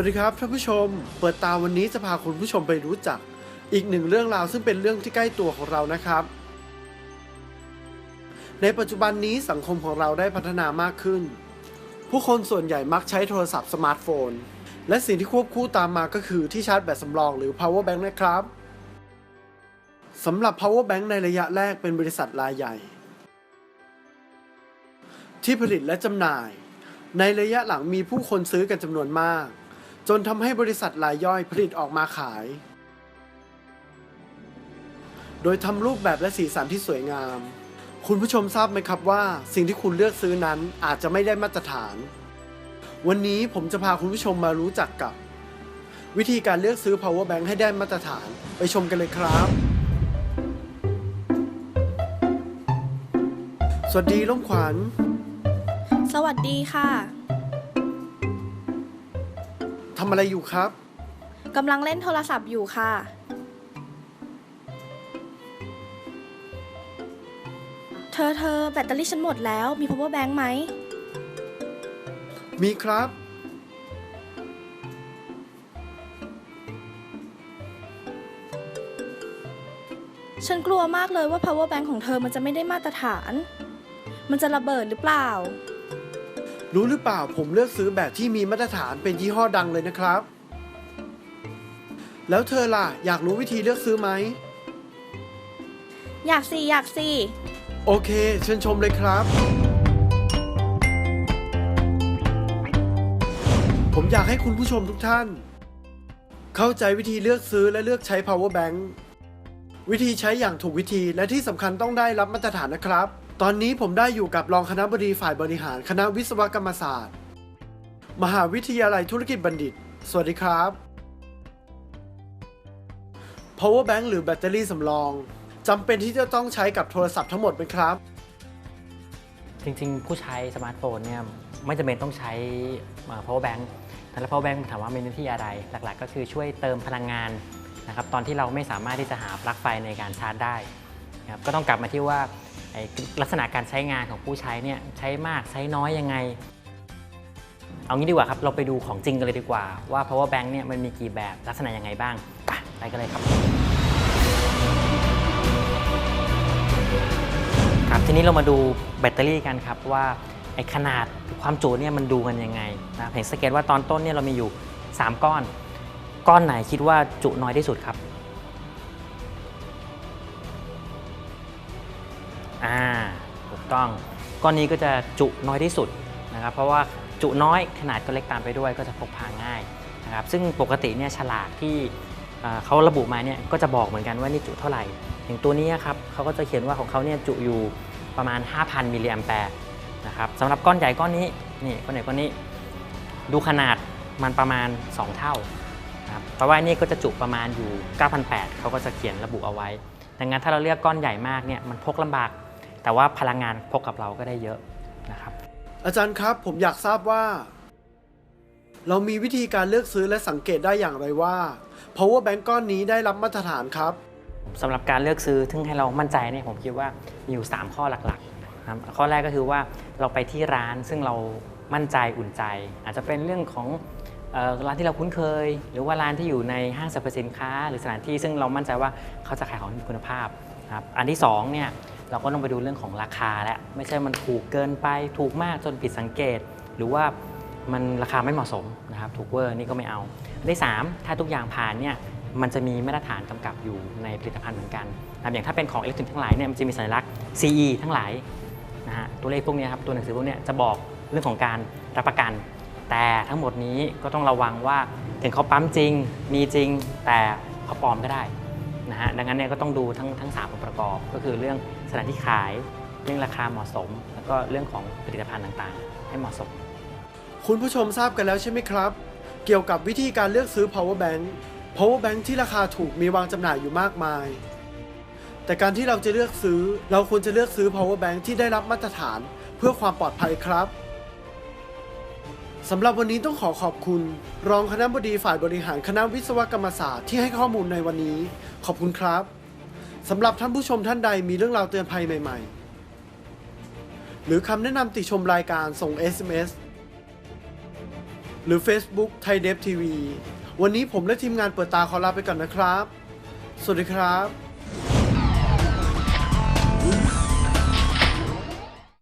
วัสดีครับท่านผู้ชม เปิดตาวันนี้จะพาคุณผู้ชมไปรู้จัก อีกหนึ่งเรื่องราวซึ่งเป็นเรื่องที่ใกล้ตัวของเรานะครับ ในปัจจุบันนี้สังคมของเราได้พัฒนามากขึ้น ผู้คนส่วนใหญ่มักใช้โทรศัพท์สมาร์ทโฟน และสิ่งที่ควบคู่ตามมาก็คือที่ชาร์จแบตสำรองหรือ power bank นะครับสำหรับ power bank ในระยะแรกเป็นบริษัทรายใหญ่ ที่ผลิตและจำหน่าย ในระยะหลังมีผู้คนซื้อกันจำนวนมาก จนทำให้บริษัทรายย่อยผลิตออกมาขาย โดยทำรูปแบบและสีสันที่สวยงาม คุณผู้ชมทราบไหมครับว่า สิ่งที่คุณเลือกซื้อนั้นอาจจะไม่ได้มาตรฐาน วันนี้ผมจะพาคุณผู้ชมมารู้จักกับ วิธีการเลือกซื้อ power bank ให้ได้มาตรฐาน ไปชมกันเลยครับสวัสดีล่มขวัญ สวัสดีค่ะ ทำอะไรอยู่ครับ กำลังเล่นโทรศัพท์อยู่ค่ะ เธอเธอแบตเตอรี่ฉันหมดแล้วมี power bank ไหม มีครับ ฉันกลัวมากเลยว่า power bank ของเธอมันจะไม่ได้มาตรฐาน มันจะระเบิดหรือเปล่า รู้หรือเปล่าผมเลือกซื้อแบบที่มีมาตรฐานเป็นยี่ห้อดังเลยนะครับ แล้วเธอล่ะ อยากรู้วิธีเลือกซื้อไหม อยากสิอยากสิ โอเค เชิญชมเลยครับ ผมอยากให้คุณผู้ชมทุกท่าน เข้าใจวิธีเลือกซื้อและเลือกใช้ power bank วิธีใช้อย่างถูกวิธีและที่สำคัญต้องได้รับมาตรฐานนะครับ ตอนนี้ผมได้อยู่กับรองคณะบดีฝ่ายบริหาร คณะวิศวกรรมศาสตร์ มหาวิทยาลัยธุรกิจบัณฑิต สวัสดีครับ power bank หรือแบตเตอรี่สำรองจำเป็นที่จะต้องใช้กับโทรศัพท์ทั้งหมดไหมครับ จริงๆ ผู้ใช้สมาร์ทโฟนเนี่ยไม่จำเป็นต้องใช้ power bank แต่ละ power bank ถามว่ามีหน้าที่อะไร หลักๆ ก็คือช่วยเติมพลังงานนะครับตอนที่เราไม่สามารถที่จะหาปลั๊กไฟในการชาร์จได้นะครับก็ต้องกลับมาที่ว่า ลักษณะการใช้งานของผู้ใช้เนี่ยใช้มากใช้น้อยยังไง เอางี้ดีกว่าครับเราไปดูของจริงกันเลยดีกว่า ว่า power bank เนี่ยมันมีกี่แบบลักษณะยังไงบ้างไปไปกันเลยครับครับทีนี้เรามาดูแบตเตอรี่กันครับว่าไอขนาดความจุเนี่ยมันดูกันยังไงนะเห็นสังเกตว่าตอนต้นเนี่ยเรามีอยู่ 3 ก้อน ก้อนไหนคิดว่าจุน้อยที่สุดครับ ต้องก้อนนี้ก็จะจุน้อยที่สุดนะครับ เพราะว่าจุน้อยขนาดก็เล็กตามไปด้วย ก็จะพกพาง่ายนะครับ ซึ่งปกติเนี่ยฉลากที่เขาระบุมาเนี่ยก็จะบอกเหมือนกันว่านี่จุเท่าไหร่ อย่างตัวนี้ครับเขาก็จะเขียนว่าของเขาเนี่ยจุอยู่ประมาณ 5,000 มิลลิแอมแปร์นะครับสำหรับก้อนใหญ่ก้อนนี้นี่ก้อนใหญ่ก้อนนี้ ดูขนาดมันประมาณ 2 เท่านะครับเพราะว่านี่ก็จะจุประมาณอยู่ 9,800เขาก็จะเขียนระบุเอาไว้ดังนั้นถ้าเราเลือกก้อนใหญ่มากเนี่ยมันพกลำบาก แต่ว่าพลังงานพกกับเราก็ได้เยอะนะครับ อาจารย์ครับผมอยากทราบว่า เรามีวิธีการเลือกซื้อและสังเกตได้อย่างไรว่า power bank ก้อนนี้ได้รับมาตรฐานครับสำหรับการเลือกซื้อถึงให้เรามั่นใจเนี่ยผมคิดว่ามีอยู่ 3 ข้อหลักๆนะครับข้อแรกก็คือว่าเราไปที่ร้านซึ่งเรามั่นใจอุ่นใจ อาจจะเป็นเรื่องของเอ่อร้านที่เราคุ้นเคย หรือว่าร้านที่อยู่ในห้างสรรพสินค้า หรือสถานที่ซึ่งเรามั่นใจว่าเขาจะขายของที่มีคุณภาพนะครับอันที่2เนี่ย เราก็ต้องไปดูเรื่องของราคาและไม่ใช่มันถูกเกินไปถูกมากจนผิดสังเกต หรือว่ามันราคาไม่เหมาะสมนะครับถูกเวอร์นี่ก็ไม่เอาอันที่สามถ้าทุกอย่างผ่านเนี่ยมันจะมีมาตรฐานกำกับอยู่ในผลิตภัณฑ์เหมือนกันนะครับอย่างถ้าเป็นของอิเล็กทรอนิกส์ทั้งหลายเนี่ยมันจะมีสัญลักษณ์ CE ทั้งหลายนะฮะตัวเลขพวกนี้ครับตัวหนังสือพวกนี้จะบอกเรื่องของการรับประกัน แต่ทั้งหมดนี้ก็ต้องระวังว่าถึงเขาปั๊มจริง มีจริง แต่เขาปลอมก็ได้ นะฮะดังนั้นเนี่ยก็ต้องดูทั้งทั้งสามองค์ประกอบ ก็คือเรื่องสถานที่ขาย เรื่องราคาเหมาะสม แล้วก็เรื่องของผลิตภัณฑ์ต่างๆ ให้เหมาะสม คุณผู้ชมทราบกันแล้วใช่ไหมครับ เกี่ยวกับวิธีการเลือกซื้อ power bank power bank ที่ราคาถูกมีวางจำหน่ายอยู่มากมาย แต่การที่เราจะเลือกซื้อ เราควรจะเลือกซื้อ power bank ที่ได้รับมาตรฐาน เพื่อความปลอดภัยครับ สำหรับวันนี้ต้องขอขอบคุณ รองคณะบดีฝ่ายบริหารคณะวิศวกรรมศาสตร์ที่ให้ข้อมูลในวันนี้ ขอบคุณครับสำหรับท่านผู้ชมท่านใดมีเรื่องราวเตือนภัยใหม่ ๆ หรือคำแนะนำติชมรายการส่ง SMS หรือ Facebook ไทยเดฟทีวีวันนี้ผมและทีมงานเปิดตาขอลาไปก่อนนะครับ สวัสดีครับ